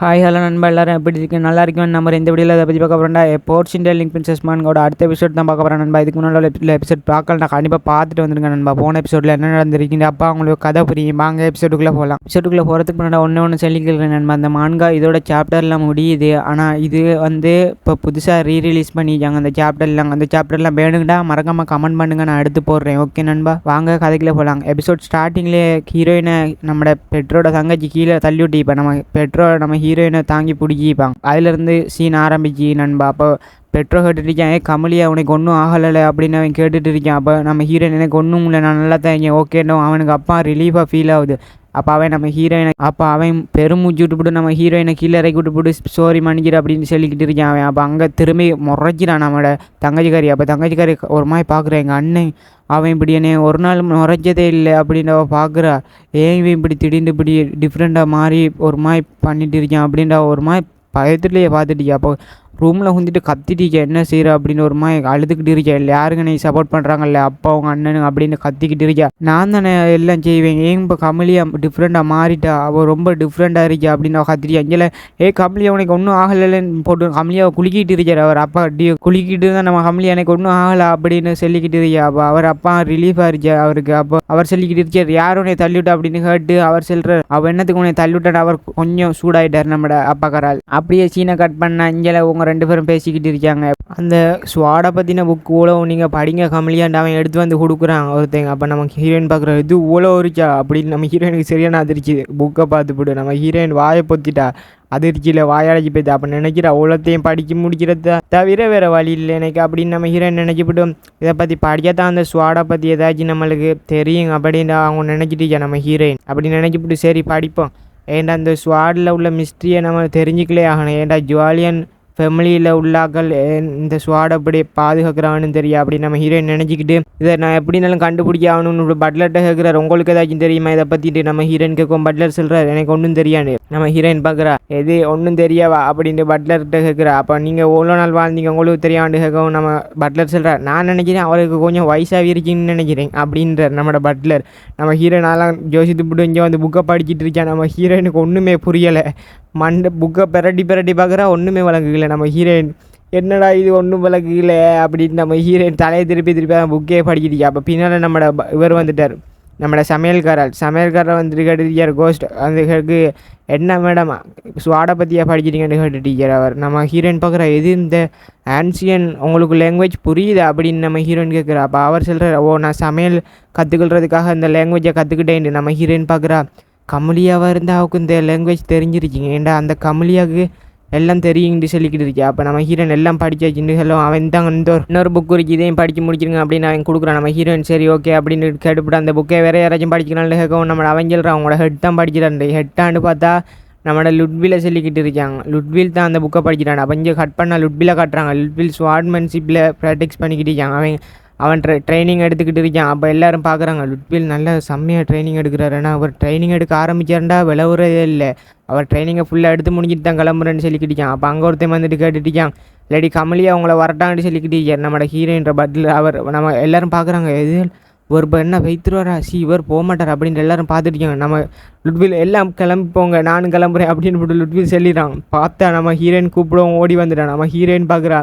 Hi hello நண்பா எல்லாரும் எப்படி இருக்கு நல்லா இருக்கும் நம்ம இந்த வீடியோவில் அதை பற்றி பார்க்க போகிறேன்டா போர்ட்ஸ் இண்டியா லிங்க் பிரின்சஸ் மான்கோட அடுத்த எபிசோட் தான் பார்க்க போகிறேன் நண்பா. இதுக்கு முன்னாடி எபிசோட் பார்க்கல நான் கண்டிப்பாக பார்த்துட்டு வந்துருங்க நண்பா. போன எபிசோடில் என்ன நடந்திருக்கீங்க அப்பா அவங்களுக்கு கதை புரியும்? வாங்க எபிசோடுக்குள்ளே போகலாம் எபிசோடுக்குள்ளே போகிறதுக்கு முன்னாடி ஒன்று ஒன்று சொல்லிக்கிறேன் நண்பா. அந்த மான்கா இதோட சாப்டர்லாம் முடியுது. ஆனால் இது வந்து இப்போ புதுசாக ரீ ரிலீஸ் பண்ணியிருக்காங்க அந்த சாப்டர்லாம் அந்த சாப்டர்லாம் வேணுங்கடா மறக்காமல் கமெண்ட் பண்ணுங்க. நான் எடுத்து போடுறேன். ஓகே நண்பா. வாங்க கதைக்குள்ளே போகலாம் எபிசோட் ஸ்டார்டிங்லேயே ஹீரோயினை நம்மளோட பெட்ரோட தங்கச்சி கீழே தள்ளி விட்டு இப்போ நம்ம பெட்ரோ நம்ம ஹீரோயினை தாங்கி பிடிக்கிப்பாங்க. அதுலேருந்து சீன் ஆரம்பிச்சு நண்பா அப்போ பெட்ரோ கேட்டுட்டு இருக்கான் ஏ கமலி அவனுக்கு ஒன்றும் ஆகலை அப்படின்னு அவன் கேட்டுட்டு இருக்கான் அப்போ நம்ம ஹீரோயின் எனக்கு ஒன்றும் இல்லை நான் நல்லா தான் இருக்கேன். ஓகேன்னு அவனுக்கு அப்பா ரிலீஃபாக ஃபீல் ஆகுது. அப்போ அவன் நம்ம ஹீரோயினை அப்போ அவன் பெருமூச்சு விட்டுப்புட்டு நம்ம ஹீரோயினை கீழே இறக்கி விட்டுப்புட்டு சோரி மன்னிக்கிற அப்படின்னு சொல்லிக்கிட்டு இருக்கான் அவன். அப்போ அங்கே திரும்பி முறைச்சிடான் நம்மளோட தங்கச்சிக்காரி அப்போ தங்கச்சிக்காரி ஒரு மாதிரி பார்க்குறேன் எங்கள் அண்ணன் அவன் இப்படி என்னை ஒரு நாள் முறைச்சதே இல்லை அப்படின்றவ பார்க்குறா ஏன் இவன் இப்படி திடீர்னு இப்படி டிஃப்ரெண்ட்டாக மாறி ஒரு மாதிரி பண்ணிட்டு இருக்கான்? அப்படின்ற ஒரு மாதிரி பயத்துலேயே பார்த்துட்டியா. அப்போ ரூமில் வந்துட்டு கத்திட்டிக்க என்ன செய்கிற அப்படின்னு ஒரு மாதிரி அழுதுகிட்டு இருக்கேன் இல்லை யாருங்க நீ சப்போர்ட் பண்ணுறாங்கல்ல அப்பா அவங்க அண்ணனு அப்படின்னு கத்திக்கிட்டு இருக்கேன் நான் தானே எல்லாம் செய்வேன். ஏன் இப்போ கமலியா டிஃப்ரெண்ட்டாக மாறிட்டா? அவள் ரொம்ப டிஃப்ரெண்ட்டாக இருக்கா அப்படின்னு அவள் கத்திரிக்கா இங்கே ஏ கமலியா உனக்கு ஒன்றும் ஆகலைன்னு போட்டு கமலியாவை குலுக்கிட்டு இருக்கார் அவர் அப்பா டீ குலுக்கிட்டு தான் நம்ம கமலியா எனக்கு ஒன்றும் ஆகலை அப்படின்னு சொல்லிக்கிட்டு இருக்கா அப்போ அவர் அப்பா ரிலீஃபாக இருக்கா அவருக்கு? அப்போ அவர் சொல்லிக்கிட்டு இருக்கார் யார் உன்னை தள்ளிவிட்டா? அப்படின்னு கேட்டு அவர் சொல்கிறார் அவள் என்னத்துக்கு உன்னை தள்ளிவிட்டான் அவர் கொஞ்சம் சூடாயிட்டார் நம்மட அப்பாக்காரால் அப்படியே சீனை கட் பண்ண இங்கே ரெண்டு பேரும் பேசிக்கிட்டு இருக்காங்க. அந்த ஸ்வாடை பற்றின புக் இவ்வளோ நீங்கள் படிங்க கமலியாண்டு அவன் எடுத்து வந்து கொடுக்குறான் ஒருத்தங்க அப்போ நம்ம ஹீரோயின் பார்க்குற இது இவ்வளோ இருக்கா? அப்படின்னு நம்ம ஹீரோயினுக்கு சரியான அதிர்ச்சி. புக்கை பார்த்து நம்ம ஹீரோயின் வாயை பொத்திட்டா அதிர்ச்சியில் வாயடைச்சி போய்த்து அப்போ நினைக்கிற அவ்வளோத்தையும் படிக்க முடிக்கிறத? தவிர வேறு வழி இல்லை எனக்கு அப்படின்னு நம்ம ஹீரோயின் நினச்சிவிட்டு இதை பற்றி படிக்கத்தான் அந்த ஸ்வாடை பற்றி ஏதாச்சும் நம்மளுக்கு தெரியும் அப்படின்னு அவங்க நினச்சிட்டு நம்ம ஹீரோயின் அப்படி நினச்சிவிட்டு சரி படிப்போம். ஏன்டா அந்த ஸ்வாடில் உள்ள மிஸ்ட்ரியை நம்ம தெரிஞ்சுக்கலே ஆகணும். ஏன்டா ஜுவாலியன் ஃபேமிலியில் உள்ளாக்கள் இந்த ஸ்வாட் அப்படி பாதுகாக்கிறான்னு தெரியா அப்படி நம்ம ஹீரோயின் நினச்சிக்கிட்டு இதை நான் எப்படினாலும் கண்டுபிடிக்க ஆகணும்னு பட்லர்கிட்ட கேட்குறாரு உங்களுக்கு ஏதாச்சும் தெரியுமா? இதை பற்றிட்டு நம்ம ஹீரோயின் கேட்கும் பட்லர் சொல்கிறார் எனக்கு ஒன்றும் தெரியாது. நம்ம ஹீரோயின் பார்க்குறா. எது ஒன்றும் தெரியாவா அப்படின்ட்டு பட்லர்கிட்ட கேட்குறா அப்போ நீங்கள் எவ்வளோ நாள் வாழ்ந்தீங்க உங்களுக்கு தெரியாண்டு கேட்கவும் நம்ம பட்லர் சொல்கிறார் நான் நினைக்கிறேன் அவருக்கு கொஞ்சம் வயசாக இருக்குன்னு நினைக்கிறேன் அப்படின்றார் நம்மளோட பட்லர் நம்ம ஹீரோயின் அதெல்லாம் ஜோசித்து போட்டு இங்கே வந்து புக்கை படிச்சுட்டு இருக்கேன் நம்ம ஹீரோயினுக்கு ஒன்றுமே புரியலை. மண்டை புக்கை பிரட்டி பிரட்டி பார்க்குறா ஒன்றுமே வழங்குகலை நம்ம ஹீரோயின் என்னடா இது? ஒன்றும் விளக்குல அப்படின்னு நம்ம ஹீரோயின் தலையை திருப்பி திருப்பி அந்த புக்கே படிக்கிட்டு அப்போ பின்னால் நம்மளோட இவர் வந்துட்டார். நம்மளோட சமையல்காரர். சமையல்காரர் வந்துட்டு கேட்டுருக்கார் கோஸ்ட் அந்த கேக்கு என்ன மேடம் ஸ்வாடை பற்றியா படிக்கிறீங்கன்னு கேட்டுட்டீங்க அவர். நம்ம ஹீரோயின் பார்க்குற எது இந்த ஆன்சியன் உங்களுக்கு லாங்குவேஜ் புரியுது? அப்படின்னு நம்ம ஹீரோயின் கேட்குறா. அப்போ அவர் சொல்கிறார் ஓ நான் சமையல் கற்றுக்கொள்றதுக்காக இந்த லாங்குவேஜை கற்றுக்கிட்டேன் நம்ம ஹீரோயின் பார்க்குறா கமலியாவாக இருந்தால் அவருக்கு இந்த லாங்குவேஜ் தெரிஞ்சிருச்சிங்க. ஏன்டா அந்த கமலியாவுக்கு எல்லாம் தெரியுங்கன்னு சொல்லிக்கிட்டு இருக்கா. அப்போ நம்ம ஹீரோன் எல்லாம் படிச்சாச்சுன்னு சொல்லுவோம் அவன் தான் இந்த ஒரு இன்னொரு புக் இருக்கு இதையும் படித்து முடிச்சிருங்க அப்படின்னு அவன் கொடுக்குறான். நம்ம ஹீரோயின் சரி ஓகே அப்படின்னு கேட்டுப்பட்டு அந்த புக்கை வேறு யாராச்சும் படிக்கிறான்னு கேட்கவும் நம்ம அவன் சொல்கிறான் அவங்களோட ஹெட் தான் படிக்கிறான் ஹெட்டான்னு பார்த்தா நம்மளோட லுட்வில சொல்லிக்கிட்டு இருக்காங்க லுட்வில் தான் அந்த புக்கை படிக்கிறான். அப்போ இங்கே கட் பண்ணால் லுட்வில காட்டுறாங்க. லுட்வில் ஸ்வாட்மன்ஷிப்பில் ப்ராக்டிக்ஸ் பண்ணிக்கிட்டு இருக்காங்க அவன் அவன் ட்ரை ட்ரைனிங் எடுத்துக்கிட்டு இருக்கான் அப்போ எல்லாரும் பார்க்குறாங்க லுட்வில் நல்ல செம்மையாக ட்ரைனிங் எடுக்கிறாரு. ஆனால் அவர் ட்ரைனிங் எடுக்க ஆரம்பிச்சாருண்டா? விளவுறதே இல்லை. அவர் ட்ரைனிங்கை ஃபுல்லாக எடுத்து முடிஞ்சிட்டு தான் கிளம்புறேன்னு சொல்லிக்கிட்டு இருக்கான் அப்போ அங்கே ஒருத்தன் வந்துட்டு கேட்டுட்டு இருக்கான் இல்லாடி அவங்கள வரட்டான்னு சொல்லிக்கிட்டு நம்மளோட ஹீரோயின்ற பட்டில் அவர் நம்ம எல்லாரும் பார்க்குறாங்க எது ஒரு இப்போ என்ன வைத்துருவாரா? சி இவர் போக மாட்டார் அப்படின்னு எல்லாரும் பார்த்துட்டு நம்ம லுட்வில் எல்லாம் கிளம்பி போங்க நானும் கிளம்புறேன் அப்படின்னு போட்டு லுட்வில் சொல்லிடுறான். பார்த்தா நம்ம ஹீரோயின் கூப்பிடுவோம் ஓடி வந்துட்டான். நம்ம ஹீரோயின் பார்க்குறா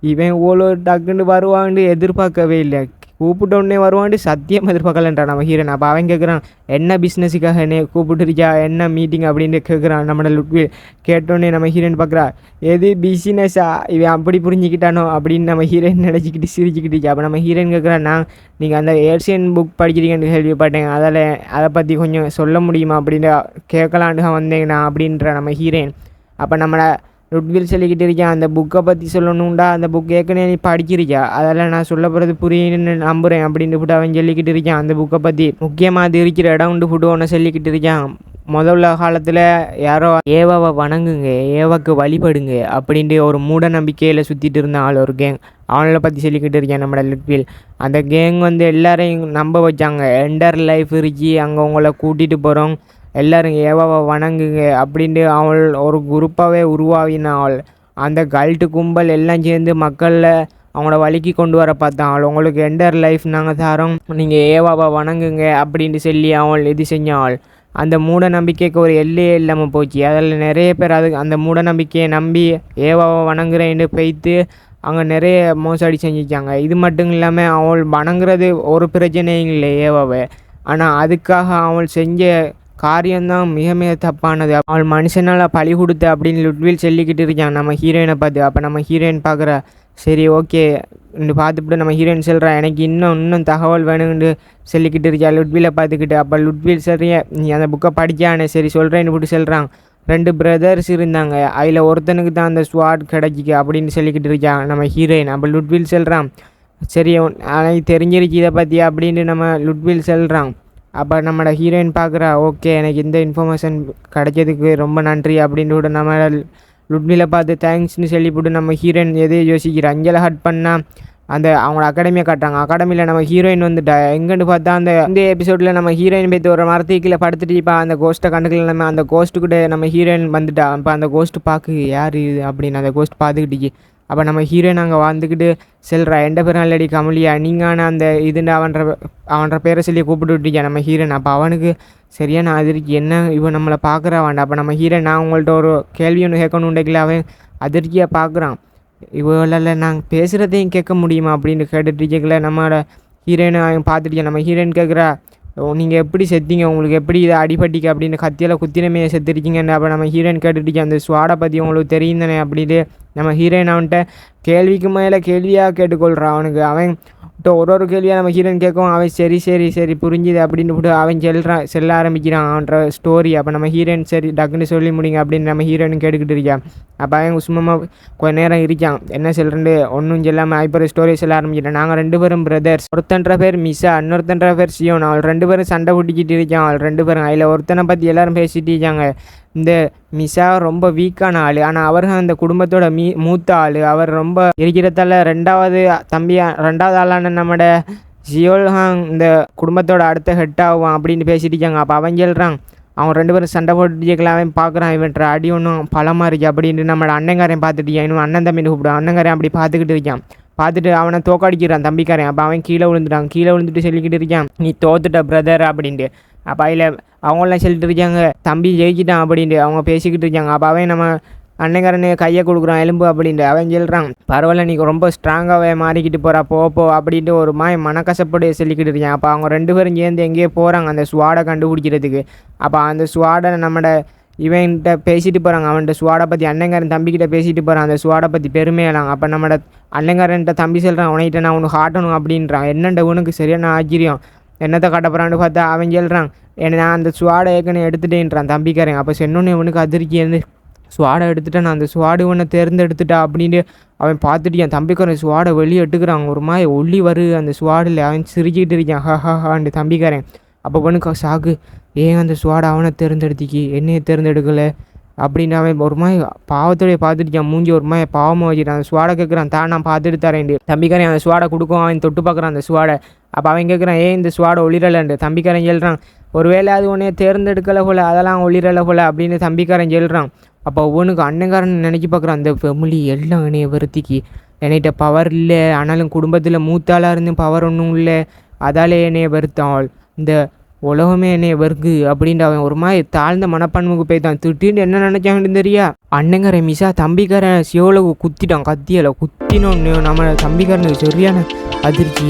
இவன் ஓலோ டக்குன்னு வருவான்னு எதிர்பார்க்கவே இல்லை. கூப்பிட்ட உடனே வருவான்ட்டு சத்தியம் எதிர்பார்க்கலன்றான் நம்ம ஹீரோன் அப்போ அவன் கேட்குறான் என்ன பிஸ்னஸுக்காக என்ன கூப்பிட்டுருக்கியா என்ன மீட்டிங் அப்படின்னு கேட்குறான் நம்மளோட லுட்வில் கேட்டோடனே நம்ம ஹீரோயின் பார்க்குறா எது பிஸ்னஸா இவன் அப்படி புரிஞ்சுக்கிட்டானோ அப்படின்னு நம்ம ஹீரோயின் நினச்சிக்கிட்டு சிரிச்சுக்கிட்டு அப்போ நம்ம ஹீரோயின் கேட்குறான் நான் நீங்கள் அந்த ஏர்சியன் புக் படிக்கிறீங்கன்னு கேள்விப்பட்டேன் அதில் அதை பற்றி கொஞ்சம் சொல்ல முடியுமா அப்படின்னு கேட்கலான்னு வந்தேங்கண்ணா அப்படின்ற நம்ம ஹீரோயின் அப்போ நம்மளை லுட்வில் சொல்லிக்கிட்டு இருக்கேன். அந்த புக்கை பற்றி சொல்லணும்டா. அந்த புக் ஏற்கனவே நீ படிக்கிறியா அதெல்லாம் நான் சொல்ல போகிறது புரியுன்னு நம்புகிறேன் அப்படின்னு போட்டு அவன் சொல்லிக்கிட்டு இருக்கான். அந்த புக்கை பற்றி முக்கியமாக அது இருக்கிற இடம் உண்டு போட்டு ஒன்று சொல்லிக்கிட்டு இருக்கான். முதல்ல காலத்தில் யாரோ ஏவாவை வணங்குங்க ஏவாக்கு வழிபடுங்க அப்படின்ட்டு ஒரு மூட நம்பிக்கையில் சுற்றிட்டு இருந்த ஆள் ஒரு கேங் அவனை பற்றி சொல்லிக்கிட்டு இருக்கேன் நம்மளோட லிட்வில் அந்த கேங் வந்து எல்லாரையும் நம்ப வச்சாங்க. என்டர் லைஃப் இருக்கு. அங்கே உங்களை கூட்டிகிட்டு போகிறோம் எல்லாரும் ஏவாவை வணங்குங்க அப்படின்ட்டு அவள் ஒரு குரூப்பாகவே உருவாவின அந்த கல்ட்டு கும்பல் எல்லாம் சேர்ந்து மக்களில் அவங்கள வழிக்கு கொண்டு வர பார்த்தாள். உங்களுக்கு என்டர் லைஃப் நாங்கள் தாரோம். நீங்கள் ஏவாவை வணங்குங்க அப்படின்ட்டு சொல்லி அவள் இது செஞ்சாள். அந்த மூட நம்பிக்கைக்கு ஒரு எல்லையே இல்லாமல் போச்சு. அதில் நிறைய பேர் அது அந்த மூட நம்பிக்கையை நம்பி ஏவாவை வணங்குறேன்னு போய்த்து அங்கே நிறைய மோசடி செஞ்சுச்சாங்க. இது மட்டும் இல்லாமல் அவள் வணங்குறது ஒரு பிரச்சனையும் இல்லை ஏவாவை. ஆனால் அதுக்காக அவள் செஞ்ச காரியம்தான் மிக மிக தப்பானது. அவள் மனுஷனால் பழி கொடுத்த அப்படின்னு லுட்வில் சொல்லிக்கிட்டு இருக்கான். நம்ம ஹீரோயினை பார்த்து அப்போ நம்ம ஹீரோயின் பார்க்குற சரி ஓகே பார்த்துப்பிட்டு நம்ம ஹீரோயின் சொல்கிறா எனக்கு இன்னும் இன்னும் தகவல் வேணும்னு சொல்லிக்கிட்டு இருக்கா லுட்விலை பார்த்துக்கிட்டு அப்போ லுட்வில் சரியே நீ அந்த புக்கை படிக்கானே சரி சொல்கிறேன்னு போட்டு சொல்கிறான் ரெண்டு பிரதர்ஸ் இருந்தாங்க. அதில் ஒருத்தனுக்கு தான் அந்த ஸ்வாட் கிடைக்கிக்கு அப்படின்னு சொல்லிக்கிட்டு இருக்கான் நம்ம ஹீரோயின் அப்போ லுட்வில் சொல்கிறான் சரி எனக்கு தெரிஞ்சிருச்சு இதை பற்றி அப்படின்னு நம்ம லுட்வில் சொல்கிறான் அப்போ நம்மளோட ஹீரோயின் பார்க்குறா ஓகே எனக்கு இந்த இன்ஃபர்மேஷன் கிடைச்சதுக்கு ரொம்ப நன்றி அப்படின்னு கூட நம்ம லுட்மில பார்த்து தேங்க்ஸ்னு சொல்லிவிட்டு நம்ம ஹீரோயின் எதையும் யோசிக்கிற அஞ்சலை ஹட் பண்ணால் அந்த அவங்களோட அகாடமியை காட்டுறாங்க. அகாடமியில் நம்ம ஹீரோயின் வந்துட்டா எங்கன்னு பார்த்தா அந்த இந்த எபிசோடில் நம்ம ஹீரோயின் போய்த்து ஒரு மரத்துக்கு கீழே படுத்துட்டு இப்போ அந்த கோஸ்ட்டை கண்டுக்கல நம்ம அந்த கோஸ்ட்டுக்கிட்ட நம்ம ஹீரோயின் வந்துட்டா இப்போ அந்த கோஸ்ட்டு பார்க்கு யார் இது? அப்படின்னு அந்த கோஸ்ட் பார்த்துக்கிட்டு அப்போ நம்ம ஹீரோயின் அங்கே வாழ்ந்துக்கிட்டு செல்றா எந்த பேரும் இல்லடி கமலியா நீங்கான அந்த இதுன்னு அவன்ற அவன்ற பேரை சொல்லி கூப்பிட்டு விட்டீங்க நம்ம ஹீரோன் அப்போ அவனுக்கு சரியான அதிர்ச்சி. என்ன இவன் நம்மளை பார்க்குறா வேண்டாம். அப்போ நம்ம ஹீரோ நான் உங்கள்கிட்ட ஒரு கேள்வி ஒன்று கேட்கணும் அவன் அதிர்ச்சியாக பார்க்குறான். இவளால் நாங்கள் பேசுகிறதையும் கேட்க முடியுமா அப்படின்னு கேட்டுட்டு நம்மளோட ஹீரோயினை அவன் பார்த்துட்டு நம்ம ஹீரோயின் கேட்குறா. நீங்கள் எப்படி செத்தீங்க? உங்களுக்கு எப்படி இதை அடிபட்டிக்கு அப்படின்னு கத்தியில் குத்தினமே செத்துருக்கீங்கன்னு அப்போ நம்ம ஹீரோயின் கேட்டுட்டு அந்த ஸ்வாடை பற்றி உங்களுக்கு தெரியுந்தானே அப்படின்னு அப்படின்ட்டு நம்ம ஹீரோயின் அவன்கிட்ட கேள்விக்கு மேலே கேள்வியாக கேட்டுக்கொள்கிறான் அவனுக்கு. அவன் இப்போ ஒரு ஒரு கேள்வியாக நம்ம ஹீரோயின் கேட்கும் அவன் சரி சரி சரி புரிஞ்சுது அப்படின்னு விட்டு அவன் செல்றான் செல்ல ஆரம்பிக்கிறான் அவன்ற ஸ்டோரி அப்போ நம்ம ஹீரோயின் சரி டக்குன்னு சொல்லி முடிங்க அப்படின்னு நம்ம ஹீரோயின் கேட்டுக்கிட்டு இருக்கான் அப்போ அவன் சும்மா கொஞ்ச நேரம் இருக்கான். என்ன சொல்கிறேன் ஒன்றும் சொல்லாமல் ஐப்பர் ஸ்டோரி சொல்ல ஆரம்பிக்கிறேன். நாங்கள் ரெண்டு பேரும் பிரதர்ஸ் ஒருத்தன்ற பேர் மிஸ்ஸா இன்னொருத்தன்ற பேர் சியோன். அவள் ரெண்டு பேரும் சண்டை பிடிக்கிட்டு இருக்கான். அவள் ரெண்டு பேரும். அதில் ஒருத்தனை பற்றி எல்லாரும் பேசிட்டு இருக்காங்க. இந்த மிஸ்ஸாக ரொம்ப வீக்கான ஆள். ஆனால் அவர்கள் அந்த குடும்பத்தோட மீ மூத்த ஆள். அவர் ரொம்ப இருக்கிறதால ரெண்டாவது தம்பியா ரெண்டாவது ஆளான நம்மட ஜியோல்ஹாங் இந்த குடும்பத்தோட அடுத்த ஹெட் ஆகுவான் அப்படின்னு பேசிட்டு இருக்காங்க. அப்போ அவன் சொல்கிறான் அவன் ரெண்டு பேரும் சண்டை போட்டுக்கலாம் அவன் பார்க்குறான் இவன் அடி ஒன்றும் பழமாக இருக்கு அப்படின்ட்டு நம்மளோட அண்ணங்காரன் பார்த்துட்டு இன்னும் அண்ணன் தம்பின்னு கூப்பிடுவான். அண்ணங்காரன் அப்படி பார்த்துக்கிட்டு இருக்கான். பார்த்துட்டு அவனை தோக்கடிக்கிறான் தம்பிக்காரன் அப்போ அவன் கீழே விழுந்துட்டான். கீழே விழுந்துட்டு சொல்லிக்கிட்டு இருக்கான் நீ தோத்துட்ட பிரதர் அப்படின்ட்டு. அப்போ அதில் அவங்களாம் சொல்லிட்டு இருக்காங்க? தம்பி ஜெயிச்சிட்டான் அப்படின்ட்டு அவங்க பேசிக்கிட்டு இருக்காங்க. அப்போ அவன் நம்ம அன்னைக்காரனு கையை கொடுக்குறான் எலும்பு அப்படின்ட்டு. அவன் சொல்கிறான் பரவாயில்ல நீ ரொம்ப ஸ்ட்ராங்காகவே மாறிக்கிட்டு போகிறா போ போ அப்படின்ட்டு ஒரு மாதிரி மனக்கசப்படு சொல்லிக்கிட்டு இருக்கான் அப்போ அவங்க ரெண்டு பேரும் சேர்ந்து எங்கேயோ போகிறாங்க அந்த ஸ்வாடை கண்டுபிடிக்கிறதுக்கு. அப்போ அந்த ஸ்வாடை நம்மட இவன்கிட்ட பேசிட்டு போகிறாங்க அவன்கிட்ட சுவாடை பற்றி அண்ணங்காரன் தம்பிக்கிட்ட பேசிட்டு போகிறான் அந்த சுவாடை பற்றி பெருமையெல்லாம் அப்போ நம்மட அண்ணங்காரன்ட்ட தம்பி சொல்கிறான் உனக்கிட்ட நான் உனக்கு காட்டணும் அப்படின்றான். என்னண்ட உனக்கு சரியான ஆச்சரியம். என்னத்தை காட்ட போகிறான்னு பார்த்தா அவன் சொல்கிறான் என்ன நான் அந்த சுவாடை ஏற்கனவே எடுத்துட்டேன்றான் தம்பிக்காரன். அப்போ சென்னொன்னு இவனுக்கு அதிர்ச்சி இருந்து சுவாடை எடுத்துட்டேன். நான் அந்த சுவாடு ஒன்றை தேர்ந்தெடுத்துட்டா அப்படின்ட்டு அவன் பார்த்துட்டு என் தம்பிக்காரன் சுவாடை வெளியே எடுக்கிறான். ஒரு மாதிரி ஒல்லி வரு. அந்த சுவாடில் அவன் சிரிச்சிக்கிட்டு இருக்கான். ஹா ஹா ஹான்ட்டு தம்பிக்காரன். அப்போ பொண்ணுக்கு சாக்கு ஏன் அந்த சுவாடை அவனை தேர்ந்தெடுத்திக்கி? என்னையை தேர்ந்தெடுக்கலை? அப்படின்னு அவன் ஒரு மாதிரி பாவத்தோடைய பார்த்துட்டு மூஞ்சி ஒரு மாதிரி பாவமாக வச்சுட்டான் அந்த சுவாடை கேட்குறான். தான் நான் பார்த்துட்டு தரேன் தம்பிக்காரன் அந்த சுவாடை கொடுக்கும் அவன் தொட்டு பார்க்குறான் அந்த சுவாடை. அப்போ அவன் கேட்குறான் ஏன் இந்த சுவாடை ஒளிரலன்ட்டு. தம்பிக்காரன் சொல்கிறான் ஒருவேளை அது உன்னைய தேர்ந்தெடுக்கலை போல அதெல்லாம் ஒளிரலை போல அப்படின்னு தம்பிக்காரன் சொல்கிறான் அப்போ ஒவ்வொன்றுக்கு அண்ணங்காரன் நினச்சி பார்க்குறான் அந்த ஃபெமிலி எல்லாம் என்னைய வருத்திக்கு என்கிட்ட பவர் இல்லை. ஆனாலும் குடும்பத்தில் மூத்தாளாக இருந்து பவர் ஒன்றும் இல்லை. அதாலே என்னைய வருத்தாள் இந்த உலகமே என்னைய வருகு அப்படின்ட்டு அவன் ஒரு மாதிரி தாழ்ந்த மனப்பான்மைக்கு போய்தான் திட்டின்னு என்ன நினச்சாங்கன்னு தெரியா? அண்ணங்கிற மிசா தம்பிக்காரன் சிவலகு குத்திட்டான் கத்தியலை குத்தினோன்னு நம்ம தம்பிக்காரனுக்கு சரியான அதிர்ச்சி